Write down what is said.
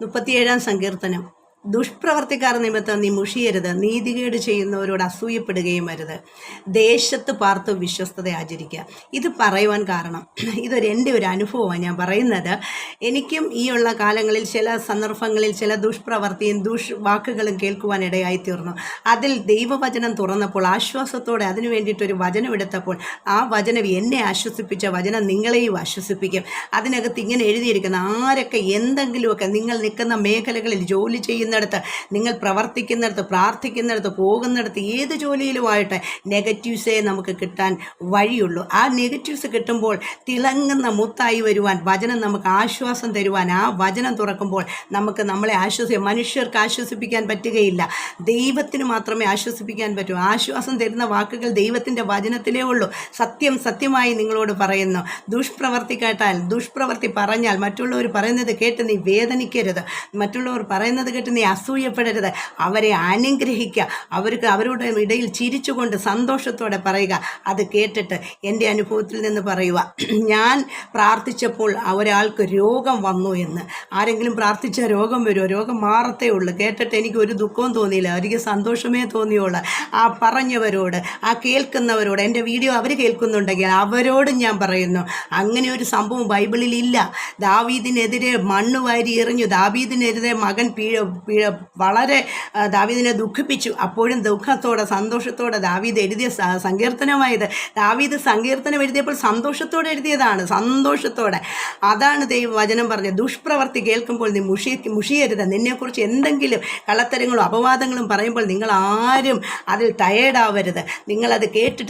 മുപ്പത്തിയേഴാം സങ്കീർത്തനം. ദുഷ്പ്രവർത്തിക്കാർ നിമിത്തം നീ മുഷിയരുത് നീതികേട് ചെയ്യുന്നവരോട് അസൂയപ്പെടുകയും അരുത്. ദേശത്ത് പാർത്ത് വിശ്വസ്തത ആചരിക്കുക ഇത് പറയുവാൻ കാരണം ഇതൊരു എന്റെ ഒരു അനുഭവമാണ് ഞാൻ പറയുന്നത്. എനിക്കും ഈ ഉള്ള കാലങ്ങളിൽ ചില സന്ദർഭങ്ങളിൽ ചില ദുഷ്പ്രവർത്തിയും ദുഷ് വാക്കുകളും ഇടയായി തീർന്നു അതിൽ ദൈവവചനം തുറന്നപ്പോൾ ആശ്വാസത്തോടെ അതിനു വേണ്ടിയിട്ടൊരു വചനം എടുത്തപ്പോൾ ആ വചനം എന്നെ ആശ്വസിപ്പിച്ച വചനം നിങ്ങളെയും ആശ്വസിപ്പിക്കും. അതിനകത്ത് ഇങ്ങനെ എഴുതിയിരിക്കുന്ന ആരൊക്കെ എന്തെങ്കിലുമൊക്കെ നിങ്ങൾ നിൽക്കുന്ന മേഖലകളിൽ ജോലി ചെയ്യുന്നിടത്ത് നിങ്ങൾ പ്രവർത്തിക്കുന്നിടത്ത് പ്രാർത്ഥിക്കുന്നിടത്ത് പോകുന്നിടത്ത് ഏത് ജോലിയിലുമായിട്ട് നെഗറ്റീവ്സേ നമുക്ക് കിട്ടാൻ വഴിയുള്ളൂ. ആ നെഗറ്റീവ്സ് കിട്ടുമ്പോൾ തിളങ്ങുന്ന മുത്തായി വരുവാൻ വചനം നമുക്ക് ആശ്വാസം തരുവാൻ ആ വചനം തുറക്കുമ്പോൾ നമുക്ക് നമ്മളെ ആശ്വസി മനുഷ്യർക്ക് ആശ്വസിപ്പിക്കാൻ പറ്റുകയില്ല. ദൈവത്തിന് മാത്രമേ ആശ്വസിപ്പിക്കാൻ പറ്റൂ. ആശ്വാസം തരുന്ന വാക്കുകൾ ദൈവത്തിന്റെ വചനത്തിലേ ഉള്ളൂ. സത്യം സത്യമായി നിങ്ങളോട് പറയുന്നു. ദുഷ്പ്രവർത്തി കേട്ടാൽ ദുഷ്പ്രവർത്തി പറഞ്ഞാൽ മറ്റുള്ളവർ പറയുന്നത് കേട്ട് നീ വേദനിക്കരുത്. മറ്റുള്ളവർ പറയുന്നത് കേട്ട് അസൂയപ്പെടരുത്. അവരെ അനുഗ്രഹിക്കുക. അവർക്ക് അവരുടെ ഇടയിൽ ചിരിച്ചുകൊണ്ട് സന്തോഷത്തോടെ പറയുക. അത് കേട്ടിട്ട് എന്റെ അനുഭവത്തിൽ നിന്ന് പറയുക ഞാൻ പ്രാർത്ഥിച്ചപ്പോൾ ഒരാൾക്ക് രോഗം വന്നു എന്ന്. ആരെങ്കിലും പ്രാർത്ഥിച്ച രോഗം വരുമോ? രോഗം മാറത്തേ ഉള്ളൂ. കേട്ടിട്ട് എനിക്ക് ഒരു ദുഃഖവും തോന്നിയില്ല. എനിക്ക് സന്തോഷമേ തോന്നിയുള്ളൂ. ആ പറഞ്ഞവരോട് ആ കേൾക്കുന്നവരോട് എന്റെ വീഡിയോ അവർ കേൾക്കുന്നുണ്ടെങ്കിൽ അവരോടും ഞാൻ പറയുന്നു. അങ്ങനെ ഒരു സംഭവം ബൈബിളിൽ ഇല്ല. ദാവീദിനെതിരെ മണ്ണ് വാരി എറിഞ്ഞു. ദാവീദിനെതിരെ മകൻ പീഴ വളരെ ദാവീദിനെ ദുഃഖിപ്പിച്ചു. അപ്പോഴും ദുഃഖത്തോടെ സന്തോഷത്തോടെ ദാവീദ് എഴുതിയ സങ്കീർത്തനമായത് ദാവീദ് സങ്കീർത്തനം എഴുതിയപ്പോൾ സന്തോഷത്തോടെ എഴുതിയതാണ്. സന്തോഷത്തോടെ. അതാണ് ദൈവം വചനം പറഞ്ഞത്. ദുഷ്പ്രവർത്തി കേൾക്കുമ്പോൾ നീ മുഷി മുഷിയരുത്. നിന്നെക്കുറിച്ച് എന്തെങ്കിലും കള്ളത്തരങ്ങളും അപവാദങ്ങളും പറയുമ്പോൾ നിങ്ങൾ ആരും അതിൽ ടയേർഡാവരുത് നിങ്ങളത് കേട്ടിട്ട്